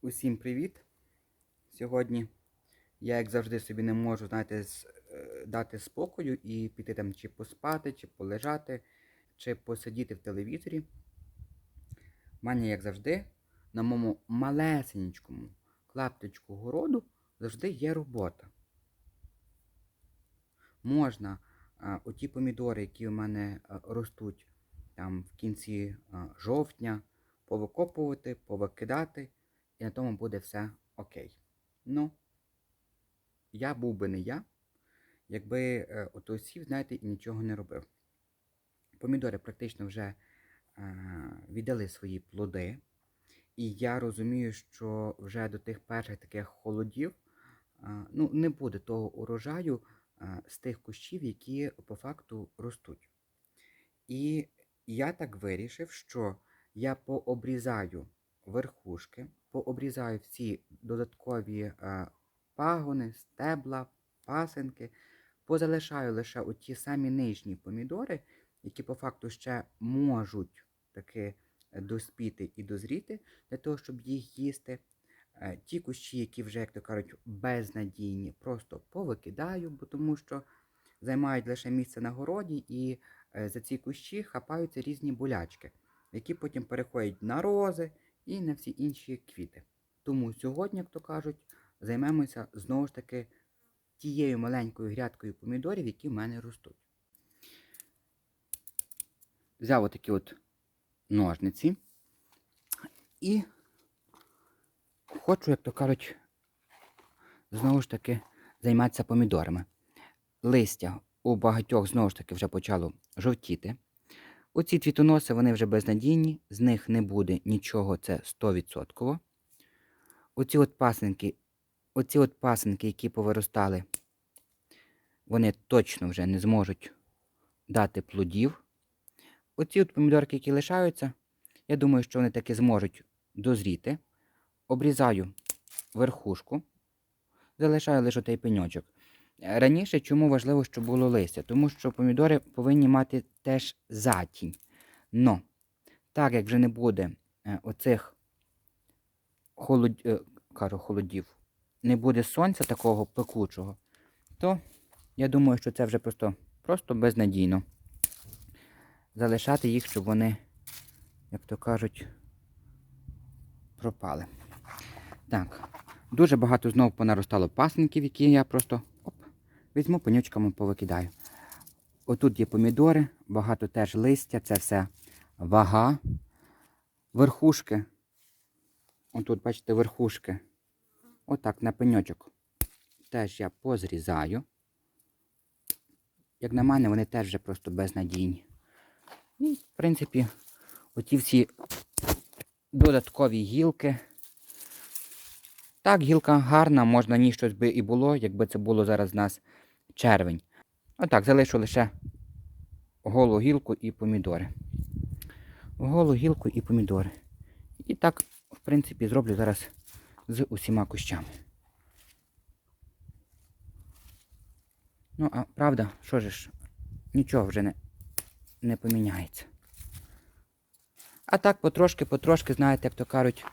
Усім привіт! Сьогодні я, як завжди, собі не можу знаєте, е, дати спокою і піти там чи поспати, чи полежати, чи посидіти в телевізорі. У мене, як завжди, на моєму малесенькому клаптичку городу завжди є робота. Можна а, оті помідори, які у мене а, ростуть там в кінці а, жовтня, повикопувати, повикидати і на тому буде все окей. Ну, я був би не я, якби е, ото сів, знаєте, і нічого не робив. Помідори практично вже е, віддали свої плоди, і я розумію, що вже до тих перших таких холодів е, ну, не буде того урожаю з тих кущів, які по факту ростуть. І я так вирішив, що я пообрізаю верхушки, пообрізаю всі додаткові е, пагони, стебла, пасинки, позалишаю лише оті самі нижні помідори, які по факту ще можуть таки е, доспіти і дозріти для того, щоб їх їсти. Е, Ті кущі, які вже, як то кажуть, безнадійні, просто повикидаю, бо тому що займають лише місце на городі і за ці кущі хапаються різні болячки, які потім переходять на рози і на всі інші квіти. Тому сьогодні, як то кажуть, займемося знову ж таки тією маленькою грядкою помідорів, які в мене ростуть. Взяв отакі от ножниці і хочу, як то кажуть, знову ж таки займатися помідорами. Листя у багатьох знову ж таки вже почало жовтіти. Оці цвітоноси вони вже безнадійні, з них не буде нічого, це 100%. Оці от пасинки, оці от пасинки, які повиростали, вони точно вже не зможуть дати плодів. Оці от помідорки, які лишаються, я думаю, що вони таки зможуть дозріти. Обрізаю верхушку, залишаю лише той пеньочок. Раніше чому важливо, щоб було листя? Тому що помідори повинні мати теж затінь. Но, так як вже не буде е, оцих холод... е, кажу, холодів, не буде сонця такого пекучого, то я думаю, що це вже просто, просто безнадійно. Залишати їх, щоб вони, як то кажуть, пропали. Так, дуже багато знову понаростало пасенків, які я просто візьму пенючками повикидаю. Отут є помідори, багато теж листя, це все вага. Верхушки. Отут, бачите, верхушки. Отак на пеньочок. Теж я позрізаю. Як на мене, вони теж вже просто безнадійні. І, в принципі, оті всі додаткові гілки. Так, гілка гарна, можна ні щось би і було, якби це було зараз в нас червень. Отак, залишу лише голу гілку і помідори. Голу гілку і помідори. І так, в принципі, зроблю зараз з усіма кущами. Ну, а правда, що ж, нічого вже не, не поміняється. А так потрошки-потрошки, знаєте, як то кажуть,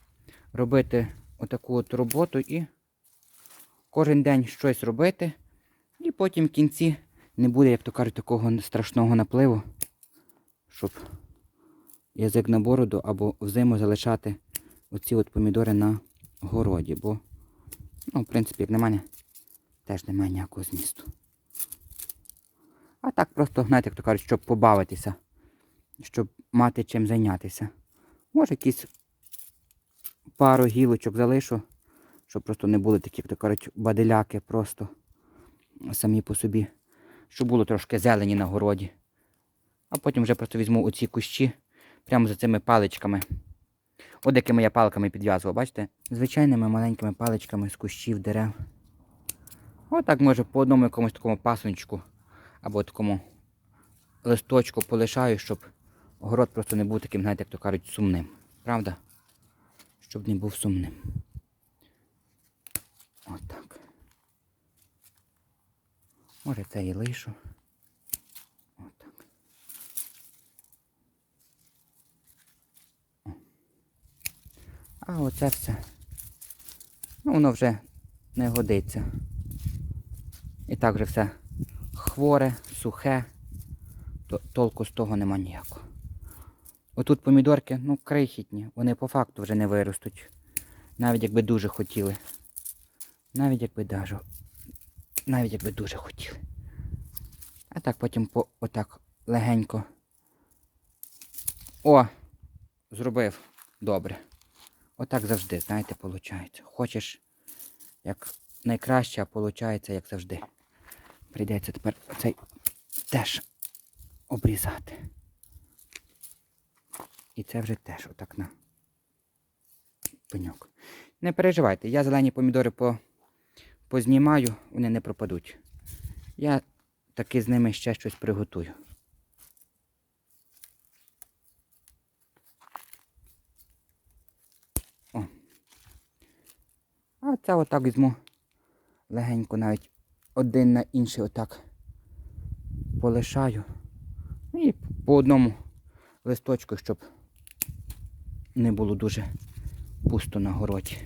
робити отаку от роботу і кожен день щось робити. І потім в кінці не буде, як то кажуть, такого страшного напливу, щоб язик на бороду або взиму залишати оці от помідори на городі. Бо, ну, в принципі, як на мене, теж немає ніякого змісту. А так просто, знаєте, як то кажуть, щоб побавитися, щоб мати чим зайнятися. Може якісь пару гілочок залишу, щоб просто не були такі, як то кажуть, баделяки просто самі по собі. Щоб було трошки зелені на городі. А потім вже просто візьму оці кущі прямо за цими паличками. От якими я палками підв'язував, бачите? Звичайними маленькими паличками з кущів дерев. Отак може по одному якомусь такому пасунчику або такому листочку полишаю, щоб город просто не був таким, знаєте, як то кажуть, сумним. Правда? Щоб не був сумним. Отак. Може це і лишу. Отак. А оце все Ну, воно вже не годиться. І так вже все хворе, сухе, то толку з того нема ніякого. Отут помідорки, ну, крихітні, вони по факту вже не виростуть. Навіть якби дуже хотіли. Навіть якби даже. Навіть якби дуже хотіли. А так потім по отак легенько. О! Зробив добре. Отак завжди, знаєте, виходить. Хочеш як найкраще, а виходить, як завжди. Прийдеться тепер цей теж обрізати. І це вже теж отак на пеньок. Не переживайте, я зелені помідори по, познімаю, вони не пропадуть. Я таки з ними ще щось приготую. О. А це отак візьму легенько навіть один на інший отак полишаю. І по одному листочку, щоб не було дуже пусто на городі.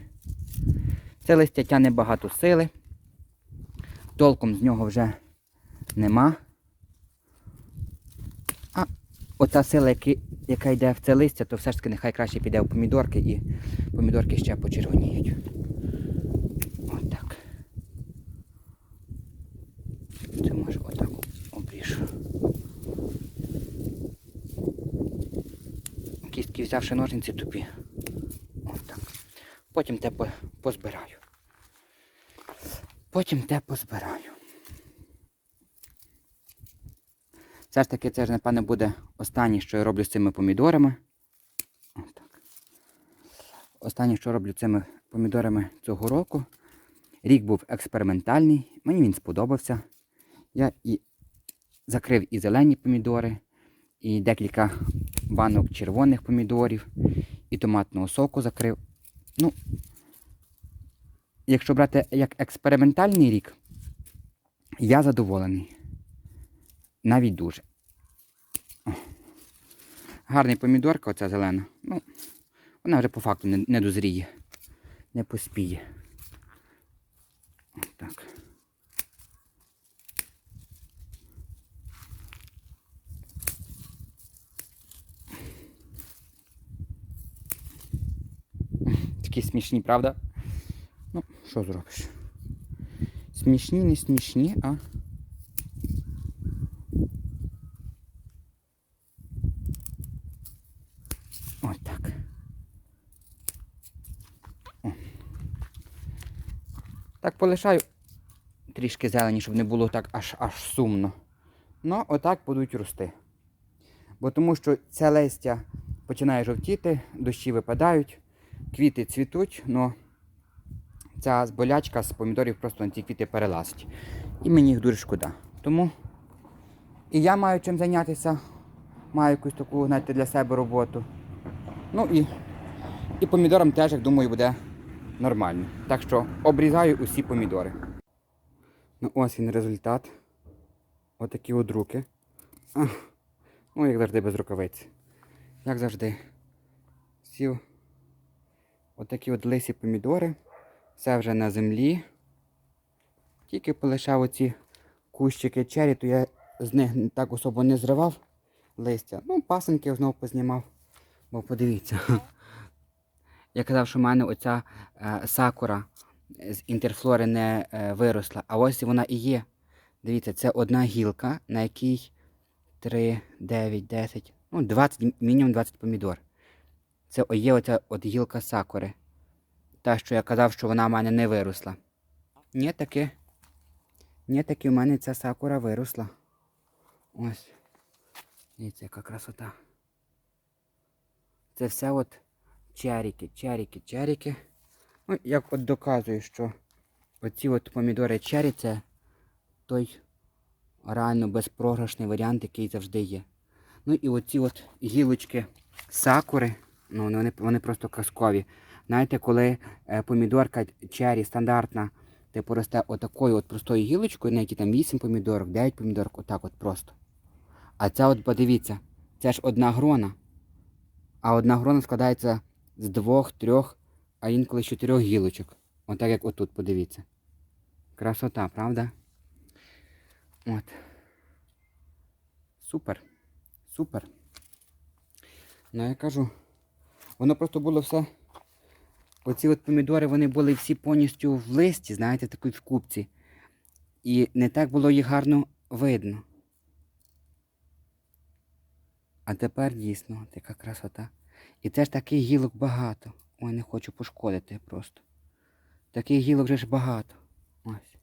Це листя тягне багато сили. Толком з нього вже нема. А оця сила, яка, яка йде в це листя, то все ж таки нехай краще піде в помідорки і помідорки ще почервоніють. Отак. Це може отак обріжу. Кістки взявши ножниці тупі. Отак. Потім те позбираю. Потім те позбираю. Все ж таки, це ж, напевно, буде останнє, що я роблю з цими помідорами. Останнє, що роблю цими помідорами цього року. Рік був експериментальний, мені він сподобався. Я і закрив і зелені помідори, і декілька банок червоних помідорів, і томатного соку закрив. Ну, якщо брати як експериментальний рік, я задоволений. Навіть дуже. О. Гарний помідорка, оця зелена. Ну, вона вже по факту не, не дозріє, не поспіє. Так. Такі смішні, правда? Ну, що зробиш? Смішні, не смішні, а. Ось так. О. Так полишаю трішки зелені, щоб не було так аж аж сумно. Ну, отак будуть рости. Бо тому що це листя починає жовтіти, дощі випадають, квіти цвітуть, але ця болячка з помідорів просто на ці квіти перелазить. І мені їх дуже шкода. Тому і я маю чим зайнятися, маю якусь таку, знаєте, для себе роботу. Ну і, і помідорам теж, як думаю, буде нормально. Так що обрізаю усі помідори. Ну ось він результат. Отакі от руки. Ну, як завжди, без рукавиць. Як завжди. Сів отакі от лисі помідори. Все вже на землі. Тільки полишав оці кущики чері, то я з них так особо не зривав листя. Ну, пасенки знову познімав. Бо подивіться. Я казав, що в мене оця е, сакура з інтерфлори не е, виросла. А ось вона і є. Дивіться, це одна гілка, на якій 3, 9, 10, ну 20, мінімум 20 помідор. Це є оця от гілка сакури. Та, що я казав, що вона в мене не виросла. Ні, таки. Ні, таки в мене ця сакура виросла. Ось. Дивіться, яка красота. Це все от черіки, черіки, черіки. Ну, як от доказую, що оці от помідори чері це той реально безпрограшний варіант, який завжди є. Ну і оці от гілочки сакури, ну вони, вони просто казкові. Знаєте, коли е, помідорка чері стандартна, типу росте отакою от простою гілочкою, на якій там 8 помідорок, 9 помідорок, отак от просто. А ця от, подивіться, це ж одна грона. А одна грона складається з двох, трьох, а інколи з чотирьох гілочок. Отак як отут, подивіться. Красота, правда? От. Супер. Супер. Ну я кажу, воно просто було все. Оці от помідори, вони були всі повністю в листі, знаєте, такій в купці. І не так було їх гарно видно. А тепер дійсно така красота. І теж таких гілок багато. Ой, не хочу пошкодити просто. Таких гілок же ж багато. Ось.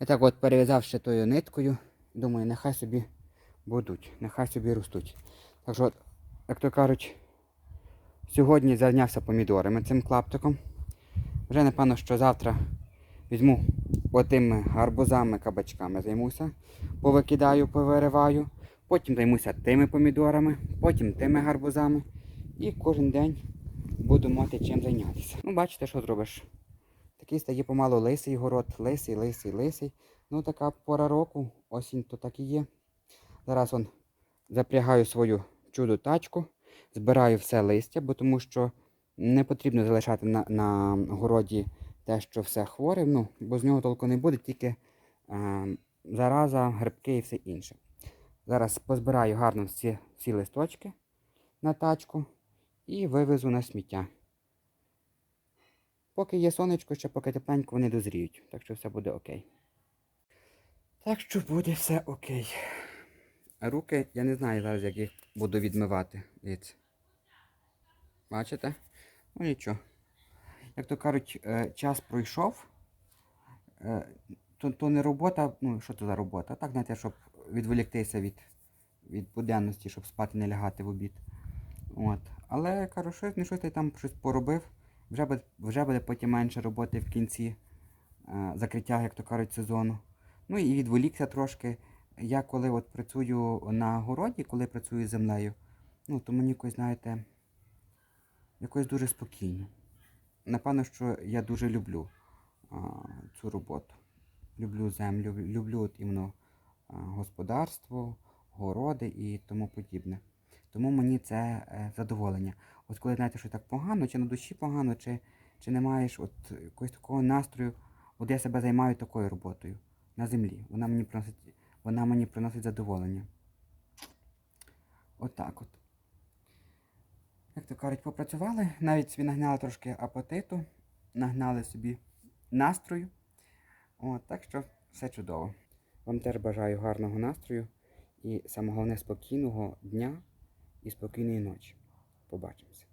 Я так от перев'язав ще тою ниткою. Думаю, нехай собі будуть, нехай собі ростуть. Так що, як то кажуть, сьогодні зайнявся помідорами цим клаптиком. Вже напевно, що завтра візьму отими гарбузами, кабачками займуся, повикидаю, повириваю. Потім займуся тими помідорами, потім тими гарбузами. І кожен день буду мати чим зайнятися. Ну, бачите, що зробиш. Такий стає помалу лисий город, лисий, лисий, лисий. Ну, така пора року, осінь то так і є. Зараз он запрягаю свою чудо тачку, збираю все листя, бо тому що не потрібно залишати на, на городі те, що все хворе, ну, бо з нього толку не буде, тільки е, зараза, грибки і все інше. Зараз позбираю гарно всі, всі листочки на тачку і вивезу на сміття. Поки є сонечко, ще поки тепленько вони дозріють, так що все буде окей. Так що буде все окей. Руки, я не знаю зараз, як їх буду відмивати. Дивіться. Бачите? Ну нічого. Як то кажуть, е, час пройшов, е, то, то не робота, ну що це за робота? Так, знаєте, щоб відволіктися від, від буденності, щоб спати не лягати в обід. От. Але кажу, щось не щось ти там щось поробив. Вже буде, вже буде потім менше роботи в кінці е, закриття, як то кажуть, сезону. Ну і відволікся трошки. Я коли от працюю на городі, коли працюю з землею, ну то мені якось, знаєте, якось дуже спокійно. Напевно, що я дуже люблю а, цю роботу. Люблю землю, люблю от іменно господарство, городи і тому подібне. Тому мені це е, задоволення. От коли знаєте, що так погано, чи на душі погано, чи, чи не маєш от якогось такого настрою, от я себе займаю такою роботою на землі. Вона мені приносить, вона мені приносить задоволення. Отак от. Як то кажуть, попрацювали, навіть собі нагнали трошки апетиту, нагнали собі настрою. От, так що все чудово. Вам теж бажаю гарного настрою і саме головне спокійного дня і спокійної ночі. Побачимося.